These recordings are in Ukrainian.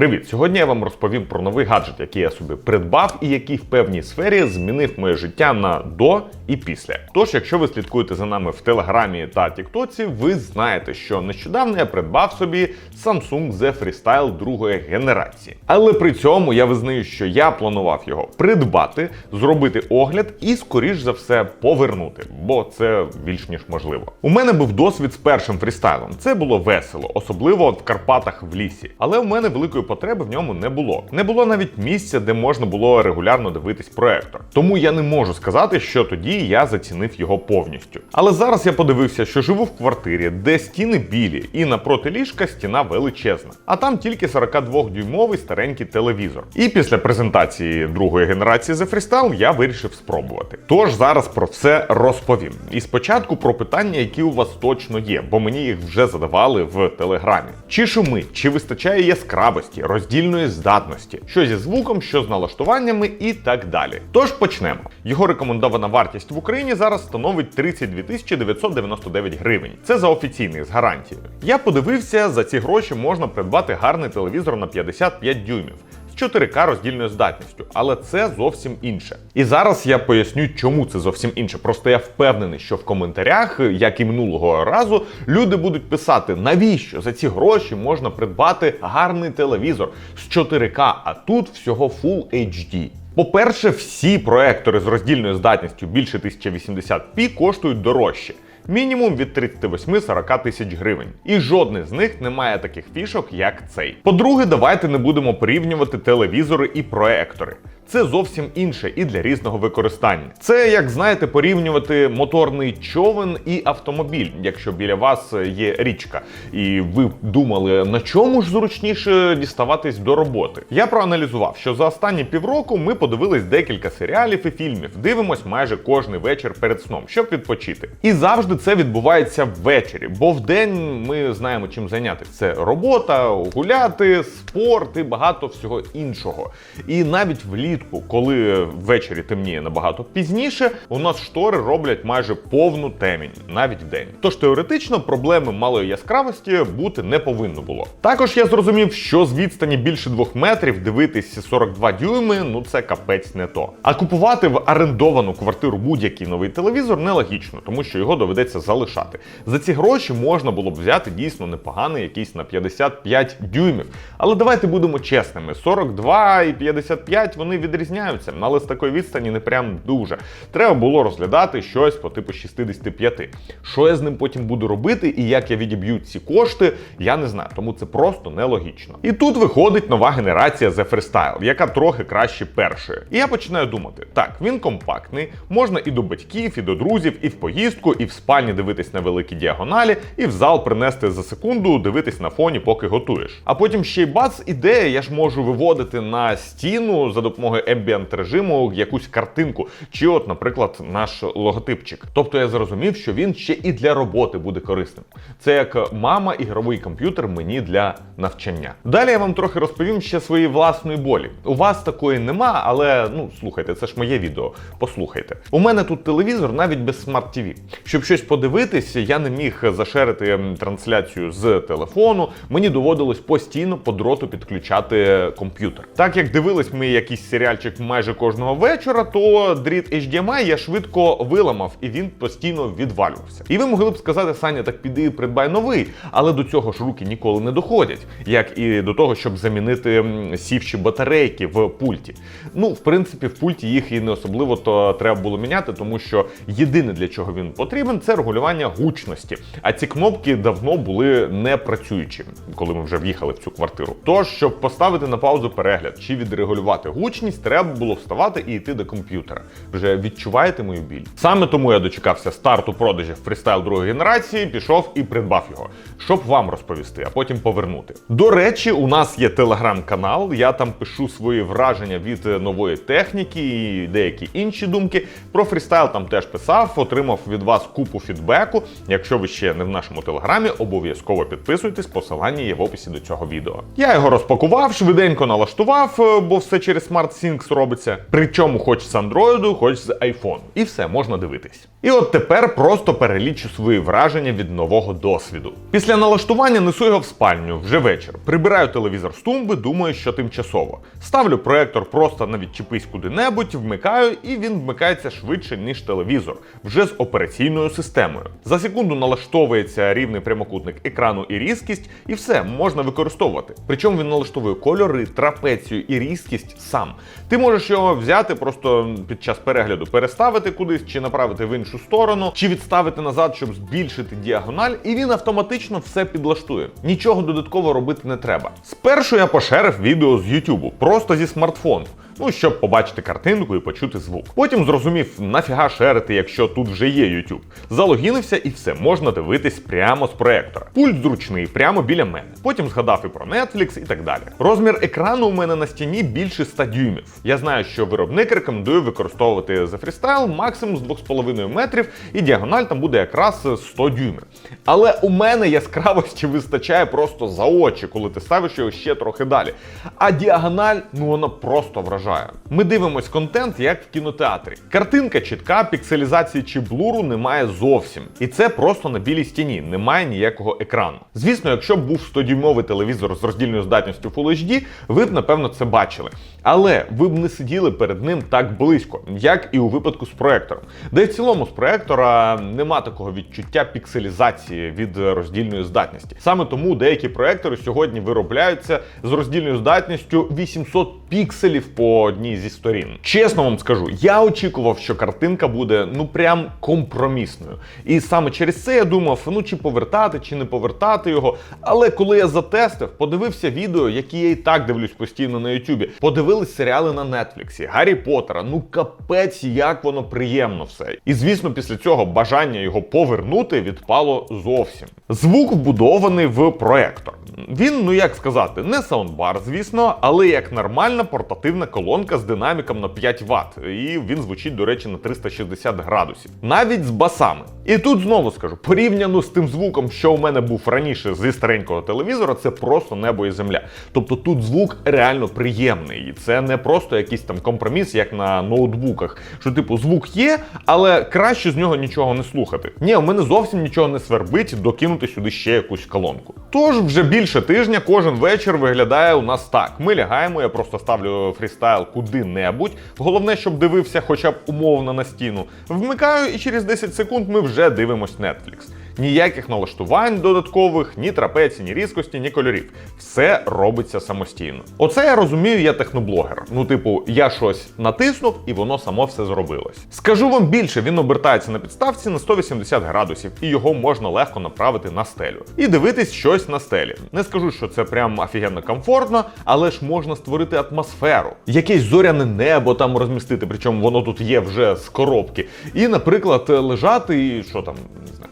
Привіт! Сьогодні я вам розповім про новий гаджет, який я собі придбав і який в певній сфері змінив моє життя на до і після. Тож, якщо ви слідкуєте за нами в Телеграмі та Тіктоці, ви знаєте, що нещодавно я придбав собі Samsung Z Freestyle другої генерації. Але при цьому я визнаю, що я планував його придбати, зробити огляд і, скоріш за все, повернути, бо це більш ніж можливо. У мене був досвід з першим фрістайлом. Це було весело, особливо в Карпатах в лісі. Але у мене великої потреби в ньому не було. Не було навіть місця, де можна було регулярно дивитись проектор. Тому я не можу сказати, що тоді я зацінив його повністю. Але зараз я подивився, що живу в квартирі, де стіни білі, і напроти ліжка стіна величезна. А там тільки 42-дюймовий старенький телевізор. І після презентації другої генерації The Freestyle я вирішив спробувати. Тож зараз про все розповім. І спочатку про питання, які у вас точно є, бо мені їх вже задавали в телеграмі. Чи шумить, чи вистачає яскравості, роздільної здатності, що зі звуком, що з налаштуваннями і так далі. Тож почнемо. Його рекомендована вартість в Україні зараз становить 32 тисячі 999 гривень. Це за офіційний з гарантією. Я подивився, за ці гроші можна придбати гарний телевізор на 55 дюймів. З 4К роздільною здатністю, але це зовсім інше. І зараз я поясню, чому це зовсім інше. Просто я впевнений, що в коментарях, як і минулого разу, люди будуть писати, навіщо за ці гроші можна придбати гарний телевізор з 4К, а тут всього Full HD. По-перше, всі проектори з роздільною здатністю більше 1080p коштують дорожче. Мінімум від 38-40 тисяч гривень. І жодний з них не має таких фішок, як цей. По-друге, давайте не будемо порівнювати телевізори і проектори. Це зовсім інше і для різного використання. Це, як знаєте, порівнювати моторний човен і автомобіль, якщо біля вас є річка, і ви думали, на чому ж зручніше діставатись до роботи. Я проаналізував, що за останні півроку ми подивились декілька серіалів і фільмів. Дивимось майже кожний вечір перед сном, щоб відпочити. І завжди це відбувається ввечері, бо вдень ми знаємо, чим зайнятися. Це робота, гуляти, спорт і багато всього іншого. І навіть влітку, коли ввечері темніє набагато пізніше, у нас штори роблять майже повну темінь, навіть вдень. Тож теоретично проблеми малої яскравості бути не повинно було. Також я зрозумів, що з відстані більше двох метрів дивитись 42 дюйми, ну це капець не то. А купувати в орендовану квартиру будь-який новий телевізор нелогічно, тому що його доведеться залишати. За ці гроші можна було б взяти дійсно непоганий якийсь на 55 дюймів. Але давайте будемо чесними: 42 і 55 вони відрізняються, але з такої відстані не прям дуже. Треба було розглядати щось по типу 65. Що я з ним потім буду робити і як я відіб'ю ці кошти, я не знаю, тому це просто нелогічно. І тут виходить нова генерація The Freestyle, яка трохи краще першої. І я починаю думати: так, він компактний, можна і до батьків, і до друзів, і в поїздку, і в спальні дивитись на великій діагоналі, і в зал принести за секунду, дивитись на фоні, поки готуєш. А потім ще й бац, ідея, я ж можу виводити на стіну за допомогою ембієнт режиму якусь картинку, чи, от, наприклад, наш логотипчик. Тобто я зрозумів, що він ще і для роботи буде корисним. Це як мама, ігровий комп'ютер мені для навчання. Далі я вам трохи розповім ще свої власної болі. У вас такої нема, але ну слухайте, це ж моє відео. Послухайте. У мене тут телевізор навіть без смарт TV. Щоб щось подивитися, я не міг зашерити трансляцію з телефону. Мені доводилось постійно по дроту підключати комп'ютер. Так як дивились ми якийсь серіальчик майже кожного вечора, то дріт HDMI я швидко виламав і він постійно відвалювався. І ви могли б сказати, Саня, так піди придбай новий, але до цього ж руки ніколи не доходять, як і до того, щоб замінити м, сівші батарейки в пульті. Ну, в принципі, в пульті їх і не особливо то треба було міняти, тому що єдине для чого він потрібен, це регулювання гучності. А ці кнопки давно були не працюючі, коли ми вже в'їхали в цю квартиру. Тож, щоб поставити на паузу перегляд чи відрегулювати гучність, треба було вставати і йти до комп'ютера. Вже відчуваєте мою біль? Саме тому я дочекався старту продажів фрістайл другої генерації, пішов і придбав його, щоб вам розповісти, а потім повернути. До речі, у нас є телеграм-канал. Я там пишу свої враження від е, нової техніки і деякі інші думки. Про фрістайл там теж писав, отримав від вас купу фідбеку. Якщо ви ще не в нашому телеграмі, обов'язково підписуйтесь, посилання є в описі до цього відео. Я його розпакував, швиденько налаштував, е, бо все через SmartSync робиться. Причому хоч з Android, хоч з iPhone. І все, можна дивитись. І от тепер просто перелічу свої враження від нового досвіду. Після налаштування несу його в спальню вже вечір. Прибираю телевізор з тумби, думаю, що тимчасово. Ставлю проектор просто на відчепись куди-небудь, вмикаю, і він вмикається швидше, ніж телевізор, вже з операційною системою. За секунду налаштовується рівний прямокутник екрану і різкість, і все можна використовувати. Причому він налаштовує кольори, трапецію і різкість сам. Ти можеш його взяти просто під час перегляду, переставити кудись чи направити в іншу сторону, чи відставити назад, щоб збільшити діагональ, і він автоматично все підлаштує. Нічого додатково робити не треба. Спершу я пошерив відео з YouTube, просто зі смартфону. Ну, щоб побачити картинку і почути звук. Потім зрозумів, нафіга шерити, якщо тут вже є YouTube. Залогінився і все, можна дивитись прямо з проектора. Пульт зручний, прямо біля мене. Потім згадав і про Netflix і так далі. Розмір екрану у мене на стіні більше 100 дюймів. Я знаю, що виробник рекомендує використовувати за фрістайл максимум з 2,5 метрів, і діагональ там буде якраз 100 дюймів. Але у мене яскравості вистачає просто за очі, коли ти ставиш його ще трохи далі. А діагональ, ну вона просто вражає. Ми дивимось контент як в кінотеатрі. Картинка чітка, пікселізації чи блуру немає зовсім. І це просто на білій стіні, немає ніякого екрану. Звісно, якщо б був 100-дюймовий телевізор з роздільною здатністю Full HD, ви б напевно це бачили. Але ви б не сиділи перед ним так близько, як і у випадку з проектором. Де в цілому з проектора нема такого відчуття пікселізації від роздільної здатності. Саме тому деякі проектори сьогодні виробляються з роздільною здатністю 800 пікселів по одній зі сторін. Чесно вам скажу, я очікував, що картинка буде ну прям компромісною. І саме через це я думав, ну чи повертати, чи не повертати його. Але коли я затестив, подивився відео, які я і так дивлюсь постійно на Ютубі, подивились серіали на Нетфліксі, Гаррі Поттера. Ну капець, як воно приємно все. І звісно, після цього бажання його повернути відпало зовсім. Звук вбудований в проектор. Він, ну як сказати, не саундбар, звісно, але як нормальна портативна колонка з динаміком на 5 Вт. І він звучить, до речі, на 360 градусів. Навіть з басами. І тут знову скажу, порівняно з тим звуком, що у мене був раніше зі старенького телевізора, це просто небо і земля. Тобто тут звук реально приємний. І це не просто якийсь там компроміс, як на ноутбуках. Що, типу, звук є, але краще з нього нічого не слухати. Ні, у мене зовсім нічого не свербить докинути сюди ще якусь колонку. Тож вже більше тижня кожен вечір виглядає у нас так. Ми лягаємо, я просто ставлю фрістайл куди-небудь. Головне, щоб дивився хоча б умовно на стіну. Вмикаю, і через 10 секунд ми вже дивимось Netflix. Ніяких налаштувань додаткових, ні трапеції, ні різкості, ні кольорів. Все робиться самостійно. Оце я розумію, я техноблогер. Ну, типу, я щось натиснув і воно само все зробилось. Скажу вам більше, він обертається на підставці на 180 градусів, і його можна легко направити на стелю. І дивитись щось на стелі. Не скажу, що це прям офігенно комфортно, але ж можна створити атмосферу. Якесь зоряне небо там розмістити, причому воно тут є вже з коробки. І, наприклад, лежати і що там, не знаю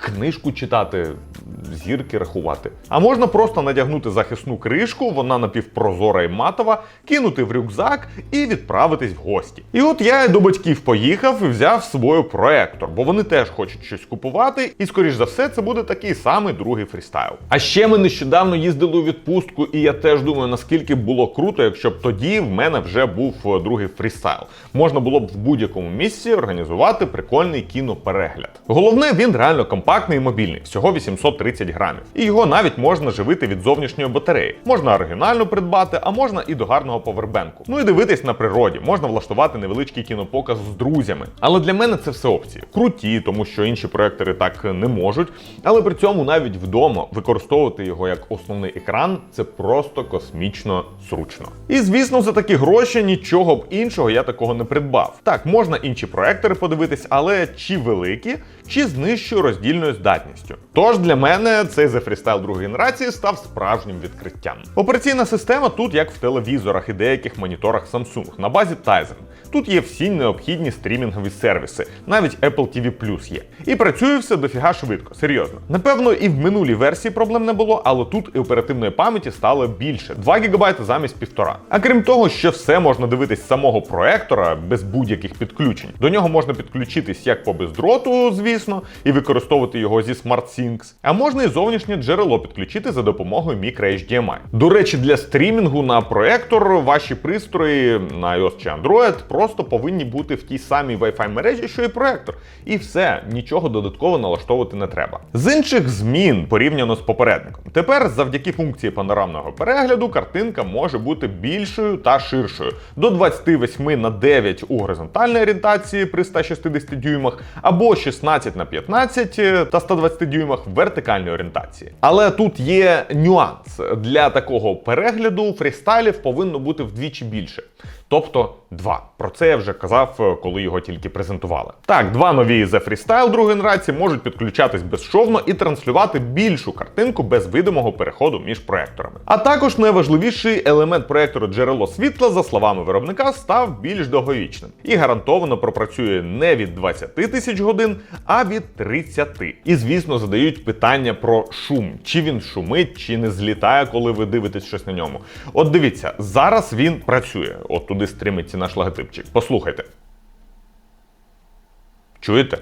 книжку читати, зірки рахувати. А можна просто надягнути захисну кришку, вона напівпрозора і матова, кинути в рюкзак і відправитись в гості. І от я до батьків поїхав і взяв з собою проектор, бо вони теж хочуть щось купувати, і, скоріш за все, це буде такий самий другий фрістайл. А ще ми нещодавно їздили у відпустку, і я теж думаю, наскільки було круто, якщо б тоді в мене вже був е, другий фрістайл. Можна було б в будь-якому місці організувати прикольний кіноперегляд. Головне, він реально компактний і мобільний, всього 830 грамів. І його навіть можна живити від зовнішньої батареї. Можна оригінально придбати, а можна і до гарного повербенку. Ну і дивитись на природі, можна влаштувати невеличкий кінопоказ з друзями. Але для мене це все опції. Круті, тому що інші проектори так не можуть. Але при цьому навіть вдома використовувати його як основний екран це просто космічно зручно. І звісно, за такі гроші нічого б іншого я такого не придбав. Так, можна інші проектори подивитись, але чи великі, чи з нижчою роздільною здатністю. Тож для мене цей The Freestyle другої генерації став справжнім відкриттям. Операційна система тут як в телевізорах і деяких моніторах Samsung на базі Tizen. Тут є всі необхідні стрімінгові сервіси, навіть Apple TV Plus є. І працює все дофіга швидко, серйозно. Напевно, і в минулій версії проблем не було, але тут і оперативної пам'яті стало більше 2 ГБ замість 1,5. А крім того, що все можна дивитись з самого проектора без будь-яких підключень. До нього можна підключитись як по бездроту, звісно, і використовувати під'єднувати його зі SmartSyncs, а можна і зовнішнє джерело підключити за допомогою microHDMI. До речі, для стрімінгу на проектор ваші пристрої на iOS чи Android просто повинні бути в тій самій Wi-Fi мережі, що і проектор. І все, нічого додатково налаштовувати не треба. З інших змін порівняно з попередником. Тепер, завдяки функції панорамного перегляду, картинка може бути більшою та ширшою до 28 на 9 у горизонтальній орієнтації при 160 дюймах, або 16 на 15 та 120 дюймах в вертикальній орієнтації. Але тут є нюанс. Для такого перегляду фрістайлів повинно бути вдвічі більше. Тобто два. Про це я вже казав, коли його тільки презентували. Так, два нові The Freestyle другої генерації можуть підключатись безшовно і транслювати більшу картинку без видимого переходу між проекторами. А також найважливіший елемент проектору джерело світла, за словами виробника, став більш довговічним і гарантовано пропрацює не від 20 тисяч годин, а від 30. І звісно, задають питання про шум: чи він шумить, чи не злітає, коли ви дивитесь щось на ньому. От дивіться, зараз він працює. От туди стримиться наш логотипчик. Послухайте. Чуєте?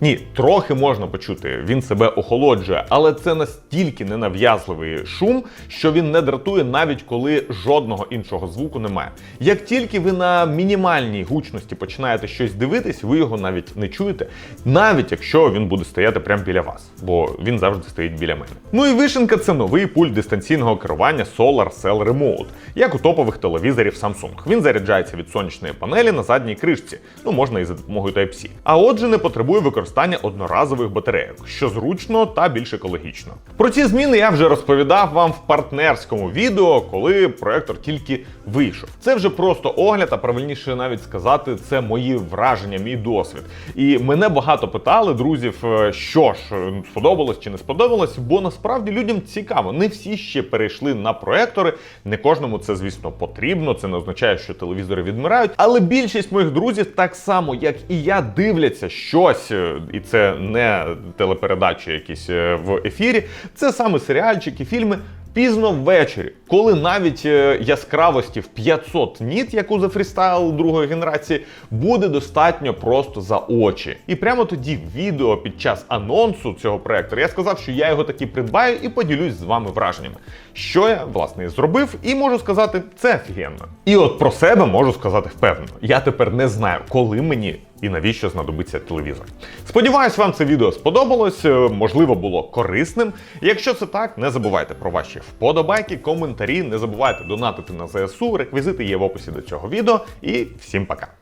Ні, трохи можна почути, він себе охолоджує, але це настільки ненав'язливий шум, що він не дратує навіть коли жодного іншого звуку немає. Як тільки ви на мінімальній гучності починаєте щось дивитись, ви його навіть не чуєте, навіть якщо він буде стояти прямо біля вас, бо він завжди стоїть біля мене. Ну і вишенка це новий пульт дистанційного керування Solar Cell Remote, як у топових телевізорів Samsung. Він заряджається від сонячної панелі на задній кришці, ну можна і за допомогою Type-C. А отже, не потребує використання одноразових батарейок, що зручно та більш екологічно. Про ці зміни я вже розповідав вам в партнерському відео, коли проектор тільки вийшов. Це вже просто огляд, а правильніше навіть сказати, це мої враження, мій досвід. І мене багато питали друзів, е, що ж е, сподобалось чи не сподобалось, бо насправді людям цікаво. Не всі ще перейшли на проектори. Не кожному це, звісно, потрібно. Це не означає, що телевізори відмирають. Але більшість моїх друзів, так само як і я, дивляться щось, е, і це не телепередачі якісь е, в ефірі. Це саме серіальчики, фільми. Пізно ввечері, коли навіть е, яскравості в 500 ніт, як у The Freestyle другої генерації, буде достатньо просто за очі. І прямо тоді в відео під час анонсу цього проектора я сказав, що я його таки придбаю і поділюсь з вами враженнями. Що я власне зробив, і можу сказати, це офігенно. І от про себе можу сказати впевнено. Я тепер не знаю, коли мені і навіщо знадобиться телевізор. Сподіваюсь, вам це відео сподобалось, е, можливо, було корисним. Якщо це так, не забувайте про ваші вподобайки, коментарі, не забувайте донатити на ЗСУ. Реквізити є в описі до цього відео. І всім пока.